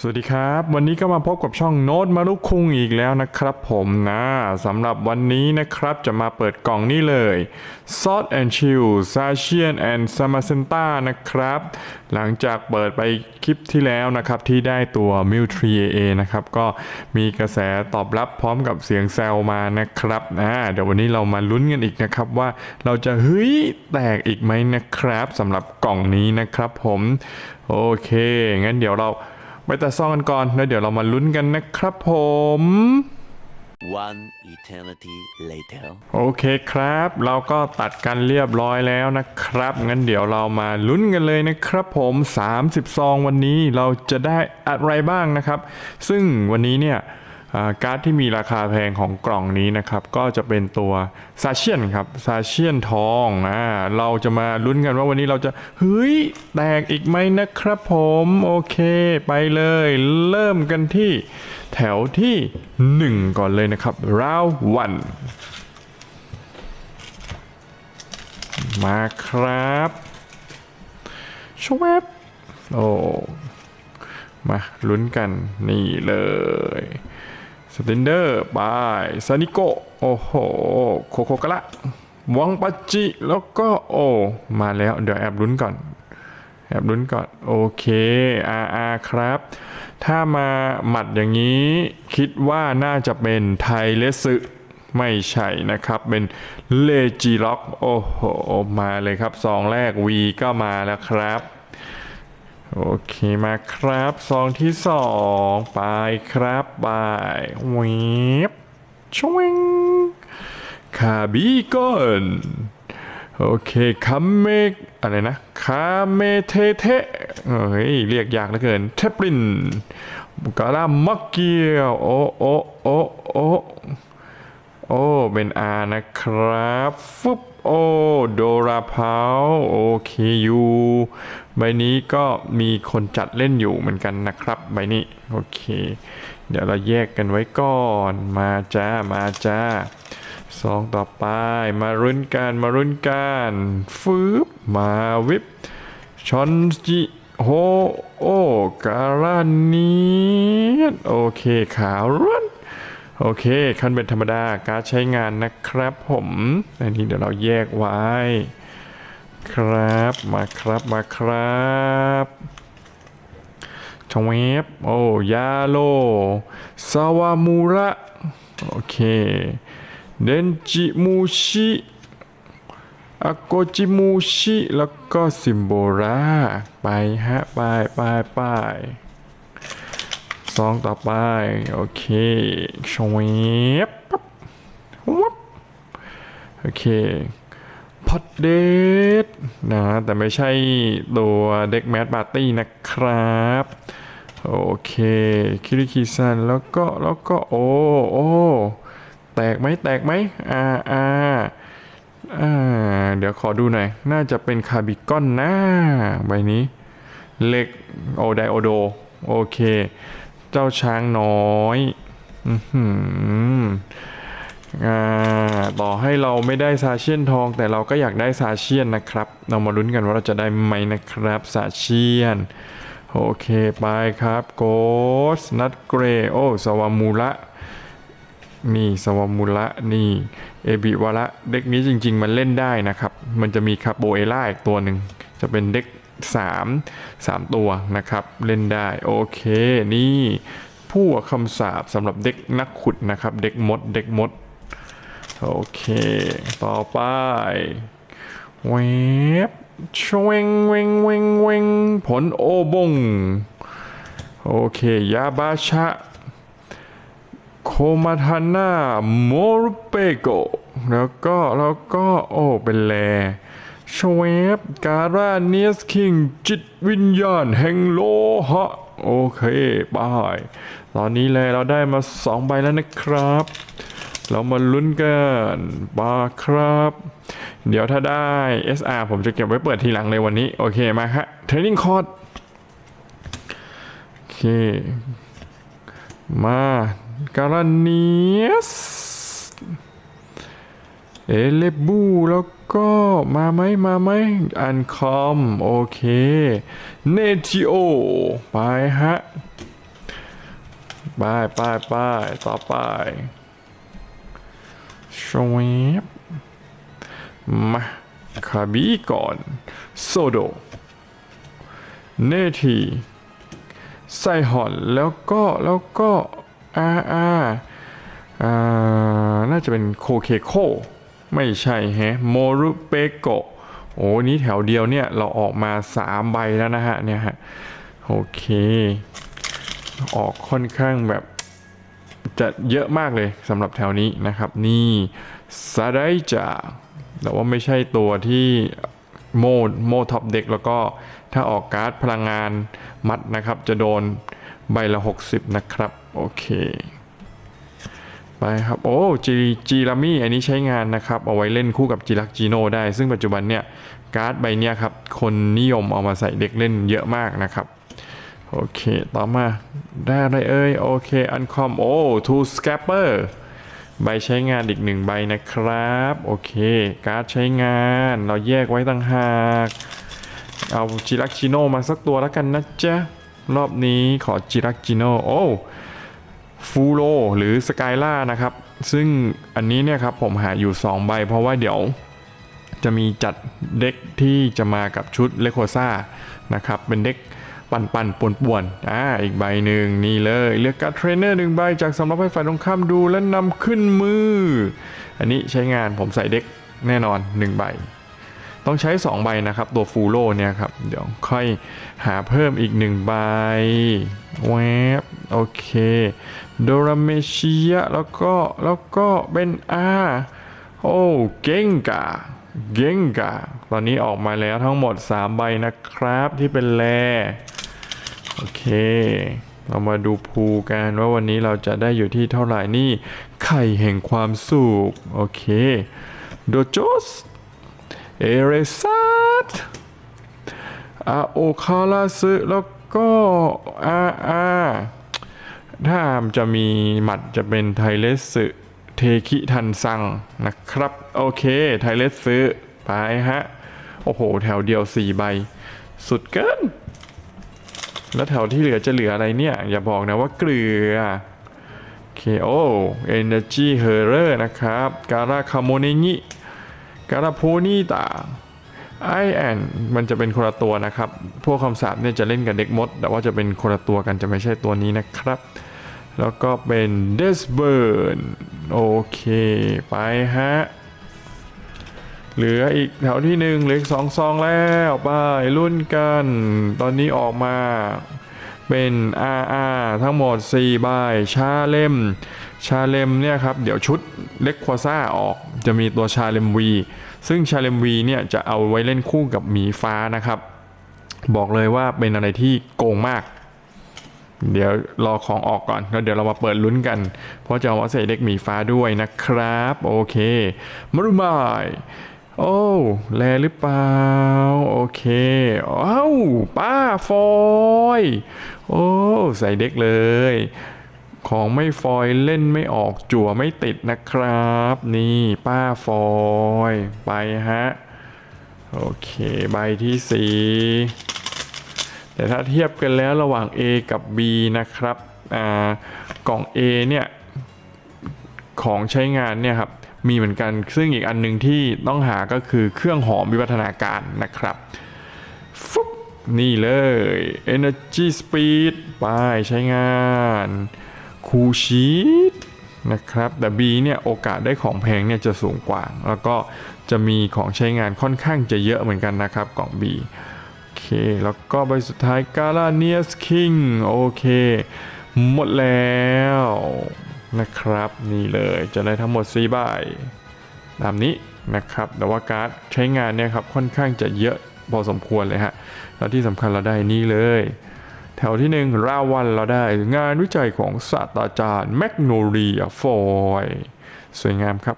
สวัสดีครับ วันนี้ก็มาพบกับช่องโน้ตมารุคุงอีกแล้วนะครับผมนะสำหรับวันนี้นะครับจะมาเปิดกล่องนี้เลย s o t and Chill s a s h i a n and s a m a c e n t a นะครับ หลังจากเปิดไปคลิปที่แล้วนะครับ ที่ได้ตัว m i l 3 AA นะครับ ก็มีกระแสตอบรับพร้อมกับเสียงแซวมานะครับอ่าเดี๋ยววันนี้เรามาลุ้นกันอีกนะครับว่าเราจะเฮ้ยแตกอีกไหมนะครับสำหรับกล่องนี้นะครับผม โอเค งั้นเดี๋ยวเรา ไปแต่ซองกันก่อนแล้วเดี๋ยวเรามาลุ้นกันนะครับผม One eternity later. โอเคครับ เราก็ตัดกันเรียบร้อยแล้วนะครับ งั้นเดี๋ยวเรามาลุ้นกันเลยนะครับผม30ซองวันนี้เราจะได้อะไรบ้างนะครับ ซึ่งวันนี้เนี่ยอ่า การ์ดที่มีราคาแพงของกล่องนี้นะครับ ก็จะเป็นตัวซาเชียนครับซาเชียนทองอ่าเราจะมาลุ้นกันว่าวันนี้เราจะเฮ้ยแตกอีกไหมนะครับผม โอเค ไปเลย เริ่มกันที่แถวที่ 1 ก่อนเลยนะครับราววันมาครับชวบโอ้มาลุ้นกันนี่เลย สเตนเดอร์บายซานิโกโอ้โห โคโคกะละวังปัจจิ แล้วก็โอ้มาแล้ว เดี๋ยวแอบลุ้นก่อน แอบลุ้นก่อน โอเคอาอาครับ ถ้ามาหมัดอย่างนี้ คิดว่าน่าจะเป็นไทเลสึไม่ใช่นะครับ เป็นเลจิล็อก โอ้โห มาเลยครับซองแรก V ก็มาแล้วครับ โอเคมาครับซองที่สองไปครับไปเวบชวงคาบีกอนโอเคคาเมกอะไรนะคาเมเทเทเฮ้ยเรียกยากเหลือเกินเทปลินกาลามักเกียวโอโอโอโอโอเป็นอานะครับฟึบ โอ้โดราพาวโอเคยูใบนี้ก็มีคนจัดเล่นอยู่เหมือนกันนะครับ ใบนี้ โอเค เดี๋ยวเราแยกกันไว้ก่อนมาจ้า มาจ้าสองต่อไปมารุ่นกันมารุ่นกันฟืบมาวิบชอนจิโฮโอการานีโอเคขาวรุ่น โอเคคันเป็นธรรมดาการใช้งานนะครับผม อันนี้เดี๋ยวเราแยกไว้ ครับมาครับมาครับชงเวฟโอ้ยาโลซาวามูระโอเคเดนจิมูชิอาโกจิมูชิแล้วก็ซิมโบราไปฮะไปไปไป ซองต่อไป โอเคชวบปั๊บวับโอเคพอดเดทนะ แต่ไม่ใช่ตัวเด็กแมสปาร์ตี้นะครับ โอเค คิริคิซัน แล้วก็ แล้วก็ โอ้ โอ้ แตกไหมแตกไหมอ่าอ่าอ่า เดี๋ยวขอดูหน่อย น่าจะเป็นคาร์บิคอนนะใบนี้ เล็ก โอไดโอโด โอเค เจ้าช้างน้อยอือหืออ่าต่อให้เราไม่ได้ซาเชียนทอง แต่เราก็อยากได้ซาเชียนนะครับ เรามาลุ้นกันว่าเราจะได้ไหมนะครับซาเชียน โอเคไปครับโกสนัทเกรโอสวามูระนี่สวามูระนี่เอบิวาระเด็กนี้จริง ๆ มันเล่นได้นะครับ มันจะมีคาโบเอล่าอีกตัวหนึ่งจะเป็นเด็ก 3 3 ตัวนะครับ เล่นได้โอเค นี่ผู้คำสาบสำหรับเด็กนักขุดนะครับ เด็กมด เด็กมด โอเค ต่อไปเวบชวงเวงเวงเวงผลโอบง โอเค ยาบาชะ โคมาทาน่าโมรุเปโก แล้วก็ แล้วก็ โอ้ เป็นแล ชเวฟการาเนียสคิงจิตวิญญาณแห่งโลหะ โอเคบายตอนนี้เลยเราได้มาสองใบแล้วนะครับ เรามาลุ้นกันบาครับ เดี๋ยวถ้าได้ SR ผมจะเก็บไว้เปิดทีหลังเลยวันนี้ โอเคมาฮะเทรนนิ่งคอร์ดโอเค มาการาเนียส เอเลบูแล้วก็มาไหมมาไหมอันคอมโอเคเนทิโอไปฮะไปไปไปต่อไปชวบมาคาบีก่อน โซโด เนทีไซฮอน แล้วก็แล้วก็อาอาอ่าน่าจะเป็นโคเคโค ไม่ใช่แฮะโมรุเปโกะโอ้นี้แถวเดียวเนี่ยเราออกมา 3 ใบแล้วนะฮะเนี่ยฮะโอเค ออกค่อนข้างแบบจะเยอะมากเลยสำหรับแถวนี้นะครับ นี่ซาไดจาแต่ว่าไม่ใช่ตัวที่โมดโมท็อปเด็กแล้วก็ถ้าออกการ์ดพลังงานมัดนะครับ จะโดนใบละ 60 นะครับ โอเค ไปครับโอ้จีจีรามี่อันนี้ใช้งานนะครับ เอาไว้เล่นคู่กับจิรักจีโนได้ ซึ่งปัจจุบันเนี่ยการ์ดใบเนี้ยครับ คนนิยมเอามาใส่เด็กเล่นเยอะมากนะครับโอเค ต่อมาได้อะไรเอ่ย โอเค อันคอม โอ้ทูสแคปเปอร์ใบใช้งานอีกหนึ่งใบนะครับ โอเค การ์ดใช้งานเราแยกไว้ต่างหาก เอาจิรักจิโนมาสักตัวแล้วกันนะจ๊ะ รอบนี้ขอจิรักจิโนโอ้ ฟูโรหรือสกายล่านะครับ ซึ่งอันนี้เนี่ยครับผมหาอยู่ 2 ใบ เพราะว่าเดี๋ยวจะมีจัดเด็กที่จะมากับชุดเลโคซ่านะครับ เป็นเด็กปั่นปั่นป่วนป่วนๆอ่าอีกใบหนึ่งนี่เลยเลือกการดเทรนเนอร์หนึ่งใบจากสำรับให้ฝ่ายตรงข้ามดูและนำขึ้นมือ อันนี้ใช้งานผมใส่เด็กแน่นอน1ใบ ต้องใช้ 2 ใบนะครับ ตัวฟูโรเนี่ยครับ เดี๋ยวค่อยหาเพิ่มอีก 1 ใบแวบโอเคโดราเมเชียแล้วก็แล้วก็เป็นอาโอ้เก่งกาเก่งกาตอนนี้ออกมาแล้วทั้งหมด 3 ใบนะครับที่เป็นแลโอเค เรามาดูภูกันว่าวันนี้เราจะได้อยู่ที่เท่าไหร่นี่ ไข่แห่งความสุข โอเค โดโจส เอเรซัตอาโอคาราซึแล้วก็อาอาถ้าจะมีหมัดจะเป็นไทเลสึเทคิทันซังนะครับ โอเค ไทเลสึไปฮะ โอ้โห แถวเดียว 4 ใบ สุดเกิน แล้วแถวที่เหลือจะเหลืออะไรเนี่ย อย่าบอกนะว่าเกลือโอเคโอ้ Energy h e r r o r นะครับ การาคาโมเนงิ การาโพนี่ตาไอแอนมันจะเป็นคนละตัวนะครับ พวกคำสาปเนี่ยจะเล่นกับเด็กมด แต่ว่าจะเป็นคนละตัวกันจะไม่ใช่ตัวนี้นะครับ แล้วก็เป็นเดสเบิร์นโอเค ไปฮะ เหลืออีกแถวที่หนึ่งเหลืออีกสองซองแล้วไปรุ่นกัน ตอนนี้ออกมาเป็น RR ทั้งหมด4ใบชาเล่ม ชาเลมเนี่ยครับเดี๋ยวชุดเล็กควาซ่าออกจะมีตัวชาเลมวีซึ่งชาเลมวีเนี่ยจะเอาไว้เล่นคู่กับหมีฟ้านะครับ บอกเลยว่าเป็นอะไรที่โกงมาก เดี๋ยวรอของออกก่อนแล้วเดี๋ยวเรามาเปิดลุ้นกัน เพราะจะเอาใส่เด็กหมีฟ้าด้วยนะครับ โอเคมารุมายโอ้แลหรือเปล่า โอเคอ้าวป้าฟอย โอ้ ใส่เด็กเลย ของไม่ฟอยเล่นไม่ออกจั่วไม่ติดนะครับ นี่ป้าฟอยไปฮะ โอเค ใบที่สี่แต่ถ้าเทียบกันแล้วระหว่าง A กับ B นะครับอ่ากล่อง A เนี่ยของใช้งานเนี่ยครับมีเหมือนกันซึ่งอีกอันหนึ่งที่ต้องหาก็คือเครื่องหอมวิวัฒนาการนะครับฟึบนี่เลย Energy Speed ไปใช้งาน คูชีตนะครับแต่ B เนี่ยโอกาสได้ของแพงเนี่ยจะสูงกว่า แล้วก็จะมีของใช้งานค่อนข้างจะเยอะเหมือนกันนะครับกล่อง B โอเค แล้วก็ใบสุดท้ายกาลาเนียสคิงโอเค หมดแล้วนะครับ นี่เลยจะได้ทั้งหมด4ใบตามนี้นะครับ แต่ว่าการ์ดใช้งานเนี่ยครับค่อนข้างจะเยอะพอสมควรเลยฮะ แล้วที่สำคัญเราได้นี่เลย แถวที่หนึ่งราวันเราได้งานวิจัยของศาสตราจารย์แมกโนเลียฟอยสวยงามครับ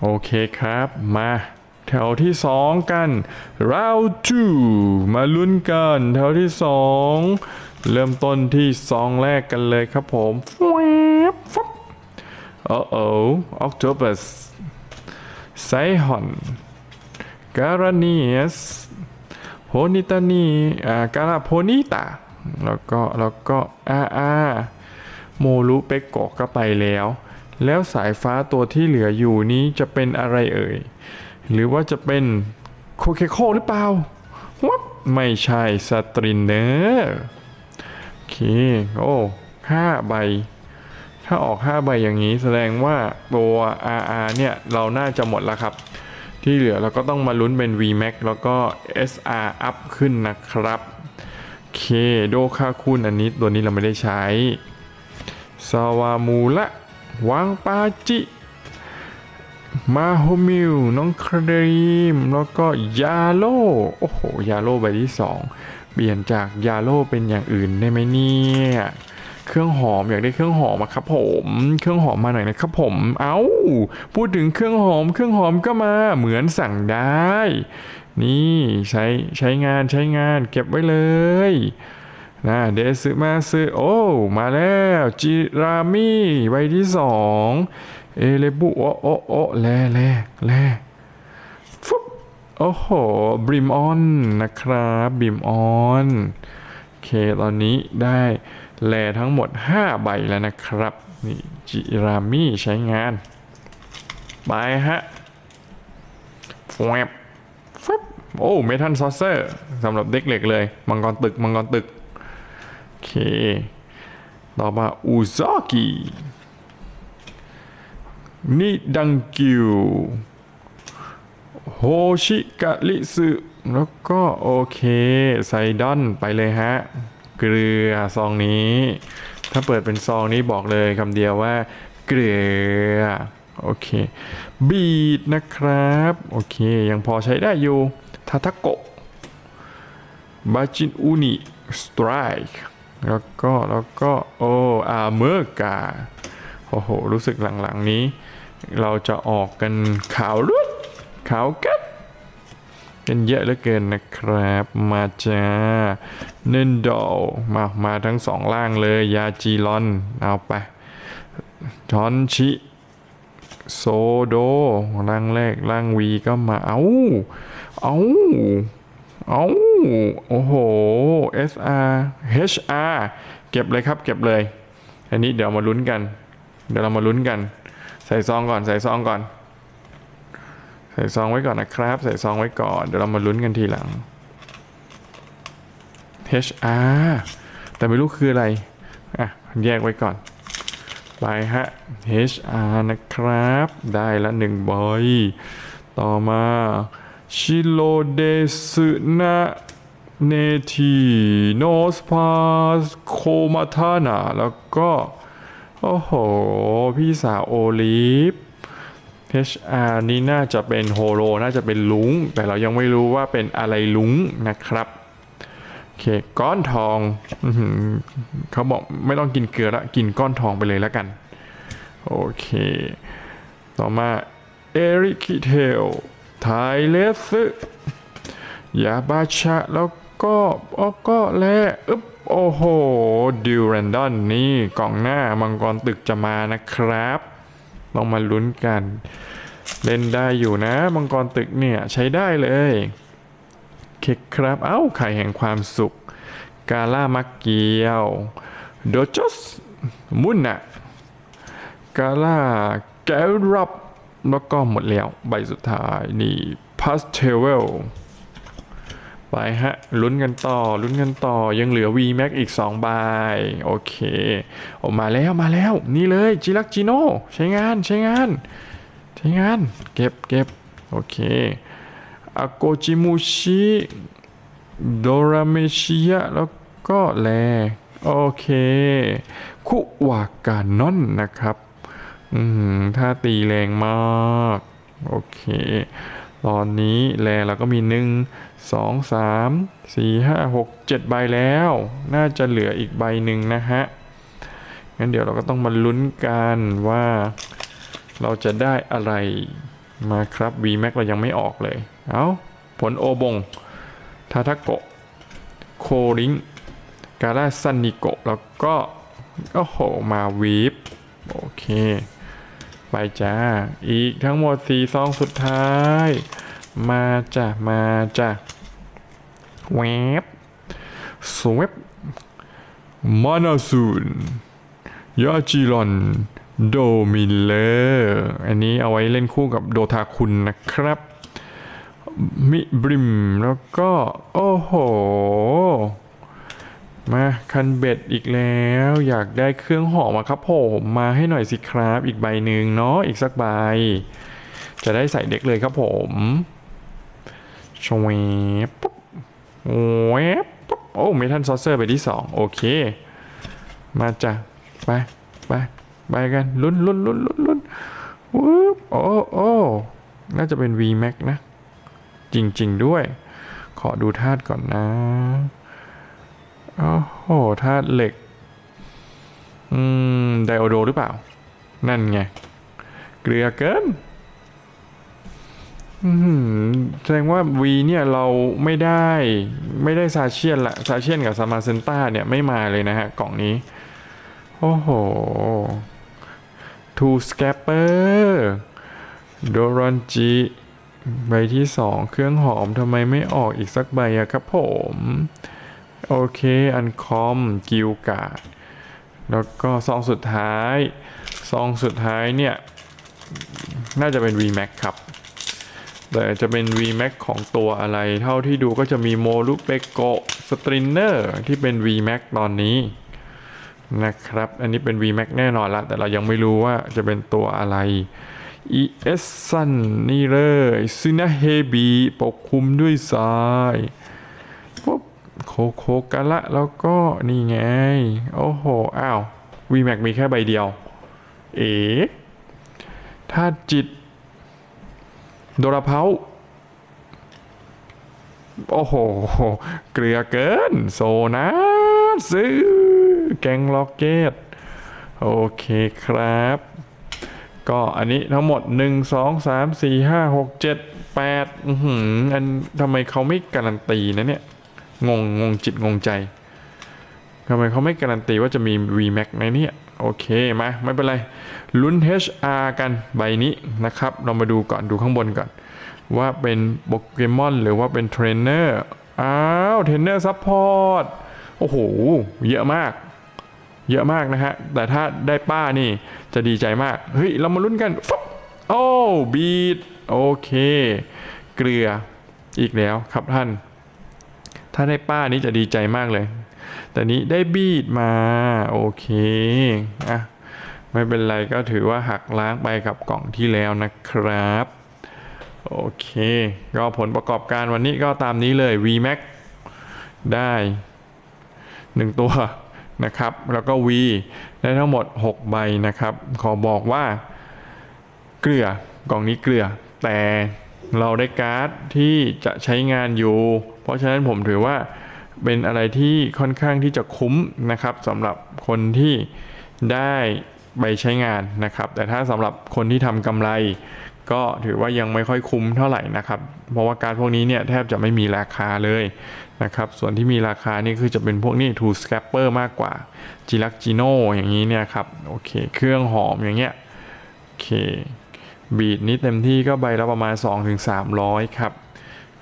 โอเคครับมาแถวที่2กัน round two มาลุ้นกัน แถวที่2เริ่มต้นที่ซองแรกกันเลยครับผมแวบฟบโอ้โอ้ octopus ไซฮอนการาเนียส นิตานีอ่าการาโพนิตาแล้วก็แล้วก็อาอาโมรุเปกโกะก็ไปแล้ว แล้วสายฟ้าตัวที่เหลืออยู่นี้จะเป็นอะไรเอ่ย หรือว่าจะเป็นโคเคโคหรือเปล่าวับไม่ใช่สตรินเนอร์โอเคโอ้ห้าใบ ถ้าออก 5 ใบอย่างนี้แสดงว่าตัว RR เนี่ย เราน่าจะหมดแล้วครับ ที่เหลือเราก็ต้องมาลุ้นเป็น VMAX แล้วก็ SR up ขึ้นนะครับโอเคโดค่าคุณอันนี้ตัวนี้เราไม่ได้ใช้ซาวามูละวางปาจิ มาโฮมิลน้องครีม แล้วก็ยาโลโอ้โห ยาโลใบที่ 2 เปลี่ยนจากยาโลเป็นอย่างอื่นได้ไหมเนี่ย เครื่องหอมอยากได้เครื่องหอมอะครับผม เครื่องหอมมาหน่อยนะครับผม เอา้า พูดถึงเครื่องหอม เครื่องหอมก็มาเหมือนสั่งได้ นี่ใช้ใช้งานใช้งานเก็บไว้เลยนะเดซึมาซึโอ้มาแล้วจิรามิใบที่สองเอเลบุโอโอโอแลแลแลฟุบโอ้โหบริมออนนะครับบริมออนโอเคตอนนี้ได้ แลทั้งหมด 5 ใบแล้วนะครับ นี่จิรามิใช้งาน ไปฮะแฟบฟบโอ้เมทัลซอสเซอร์สำหรับเด็กเหล็กเลย มังกรตึก มังกรตึก โอเค ต่อมาอุซากินี่ดังกิวโฮชิกะริสึแล้วก็โอเคไซดอนไปเลยฮะ เกลือซองนี้ ถ้าเปิดเป็นซองนี้บอกเลยคำเดียวว่า เกลือโอเคบีดนะครับ โอเค ยังพอใช้ได้อยู่ทาทาโกะบาจินอุนิสไตร์แล้วก็แล้วก็โออาเมอร์กาโอ้โห รู้สึกหลังๆนี้ เราจะออกกันขาวรุดขาวกัด กันเยอะเหลือเกินนะครับ มาจ้าเนนดอลมามาทั้งสองล่างเลยยาจีลอนเอาไปจอนชิโซโดร่างแรกร่างวีก็มาเอาเอาเอาโอ้โห SR HR เก็บเลยครับเก็บเลย อันนี้เดี๋ยวมาลุ้นกัน เดี๋ยวเรามาลุ้นกัน ใส่ซองก่อนใส่ซองก่อน ใส่ซองไว้ก่อนนะครับ ใส่ซองไว้ก่อนเดี๋ยวเรามาลุ้นกันทีหลัง HR แต่ไม่รู้คืออะไร อะ แยกไว้ก่อน ไปฮะ HR นะครับ ได้ละหนึ่งใบต่อมาชิโรเดสึนะเนทีโนสพาสโคมาทานาแล้วก็ โอ้โห พี่สาวโอลิฟ HR นี่น่าจะเป็นโฮโลน่าจะเป็นลุง แต่เรายังไม่รู้ว่าเป็นอะไรลุงนะครับโอเคก้อนทองอเขาบอกไม่ต้องกินเกลือละกินก้อนทองไปเลยแล้วกัน โอเค ต่อมาเอริคิเทลไทเลสยาบาชะแล้วก็โอ้ก็แลอึ๊บโอ้โหดิวแรนดอนนี่กล่องหน้ามังกรตึกจะมานะครับ ลองมาลุ้นกัน เล่นได้อยู่นะ มังกรตึกเนี่ยใช้ได้เลยเคกครับเอ้าไข่แห่งความสุข กาล่ามักเกียวโดจสมุนนะกาล่าแกรับแล้วก็หมดแล้วใบสุดท้ายนี่พาสเทเวล ไปฮะลุ้นกันต่อลุ้นกันต่อยังเหลือ V Max อีก2ใบโอเคออกมาแล้วมาแล้ว นี่เลยจิรักจิโนใช้งานใช้งาน ใช้งาน เก็บเก็บโอเคอาโกจิมุชิโดราเมชิยะแล้วก็แลโอเคคุวากานอนนะครับอืมถ้าตีแรงมาก โอเค ตอนนี้แลเราก็มีหนึ่ง สองสามสี่ห้าหกเจ็ดใบแล้ว น่าจะเหลืออีกใบหนึ่งนะฮะ งั้นเดี๋ยวเราก็ต้องมาลุ้นกันว่าเราจะได้อะไรมาครับ VMAX เรายังไม่ออกเลย เอาผลโอบง ทาทาโกะ โคริงกาลาซันนิโกะ แล้วก็ โอ้โห มาวีฟโอเค ไปจ้า อีกทั้งหมดสี่ซองสุดท้าย มาจ้ะ มาจ้ะ แวบสวบมานาซูนยาจิรอนโดมิเลอร์อันนี้เอาไว้เล่นคู่กับโดทาคุณนะครับ มิบริม แล้วก็ โอ้โห มาคันเบ็ดอีกแล้ว อยากได้เครื่องหอมาครับผมมาให้หน่อยสิครับ อีกใบหนึ่งเนาะอีกสักใบ จะได้ใส่เด็กเลยครับผมชวปุ๊บ แวบปุ๊บโอ้เมทัลซอสเซอร์ไปที่สองโอเค มาจ้ะไปไปไปกันลุ้นลุ้นลุ้นลุ้นลุ้นวึบโอ้โอ้น่าจะเป็น VMAX นะ จริง ๆ ด้วย ขอดูธาตุก่อนนะโอ้โหธาตุเหล็ก อืม ไดโอโดหรือเปล่า นั่นไง เกลือเกิน แสดงว่า V เนี่ยเราไม่ได้ไม่ได้ซาเชียนละซาเชียนกับซามาเซนต้าเนี่ยไม่มาเลยนะฮะ กล่องนี้ โอ้โหทูสแกปเปอร์โดรอนจิใบที่สองเครื่องหอมทำไมไม่ออกอีกสักใบอะครับผม โอเค อันคอม กิลกาดแล้วก็ซองสุดท้าย ซองสุดท้ายเนี่ย น่าจะเป็น VMAX ครับ แต่จะเป็น VMAX ของตัวอะไร เท่าที่ดูก็จะมีโมลุเปโกสตรินเนอร์ที่เป็น VMAX ตอนนี้นะครับ อันนี้เป็น VMAX แน่นอนละ แต่เรายังไม่รู้ว่าจะเป็นตัวอะไร ES ซันนี่เลยซินาเฮบีปกคลุมด้วยทรายปุ๊บโคโคกะละ แล้วก็นี่ไง โอ้โห อ้าว VMAX มีแค่ใบเดียว เอ๋ถ้าจิต โดราเพาโอ้โห เกลือเกิน โซนะซื้อ แกงล็อกเกต โอเคครับ ก็อันนี้ทั้งหมด 1 2 3 4 5 6 7 8อือหืออันทำไมเขาไม่การันตีนะเนี่ย งงงงจิตงงใจทำไมเขาไม่การันตีว่าจะมี VMAX ในเนี่ย โอเคมาไม่เป็นไร ลุ้น HR กันใบนี้นะครับ เรามาดูก่อนดูข้างบนก่อน ว่าเป็นโปเกมอนหรือว่าเป็นเทรนเนอร์อ้าวเทรนเนอร์ซัพพอร์ตโอ้โห เยอะมาก เยอะมากนะฮะ แต่ถ้าได้ป้านี่จะดีใจมาก เฮ้ย เรามาลุ้นกันฟับโอ้บีดโอเค เกลืออีกแล้วครับท่าน ถ้าได้ป้านี้จะดีใจมากเลย แต่นี้ได้บีดมา โอเค อะ ไม่เป็นไรก็ถือว่าหักล้างไปกับกล่องที่แล้วนะครับ โอเค ก็ผลประกอบการวันนี้ก็ตามนี้เลย VMAX ได้ 1 ตัวนะครับ แล้วก็ V ได้ทั้งหมด 6 ใบนะครับ ขอบอกว่า เกลือกล่องนี้เกลือ แต่เราได้การ์ดที่จะใช้งานอยู่ เพราะฉะนั้นผมถือว่า เป็นอะไรที่ค่อนข้างที่จะคุ้มนะครับสำหรับคนที่ได้ใบใช้งานนะครับ แต่ถ้าสำหรับคนที่ทำกำไร ก็ถือว่ายังไม่ค่อยคุ้มเท่าไหร่นะครับ เพราะว่าการพวกนี้เนี่ยแทบจะไม่มีราคาเลยนะครับ ส่วนที่มีราคานี่คือจะเป็นพวกนี้ทูสแคปเปอร์มากกว่าจิลักจิโนอย่างนี้เนี่ยครับ โอเค เครื่องหอมอย่างเงี้ย โอเค บีดนี้เต็มที่ก็ใบละประมาณ 2-300 ครับ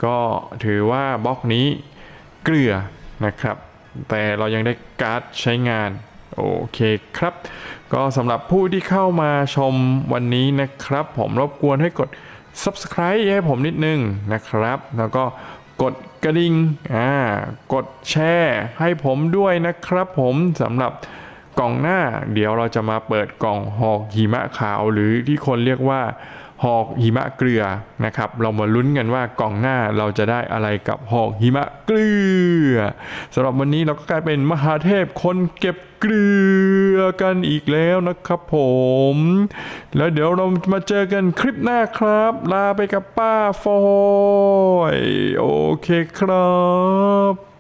ก็ถือว่าบล็อกนี้ เกลือนะครับ แต่เรายังได้การ์ดใช้งาน โอเคครับ ก็สำหรับผู้ที่เข้ามาชมวันนี้นะครับ ผมรบกวนให้กด subscribe ให้ผมนิดนึงนะครับ แล้วก็กดกระดิ่งอ่ากดแชร์ให้ผมด้วยนะครับผมสำหรับกล่องหน้า เดี๋ยวเราจะมาเปิดกล่องหอกหิมะขาวหรือที่คนเรียกว่า หอกหิมะเกลือนะครับ เรามาลุ้นกันว่ากล่องหน้าเราจะได้อะไรกับหอกหิมะเกลือสำหรับวันนี้เราก็กลายเป็นมหาเทพคนเก็บเกลือกันอีกแล้วนะครับผม แล้วเดี๋ยวเรามาเจอกันคลิปหน้าครับ ลาไปกับป้าฟอย โอเคครับ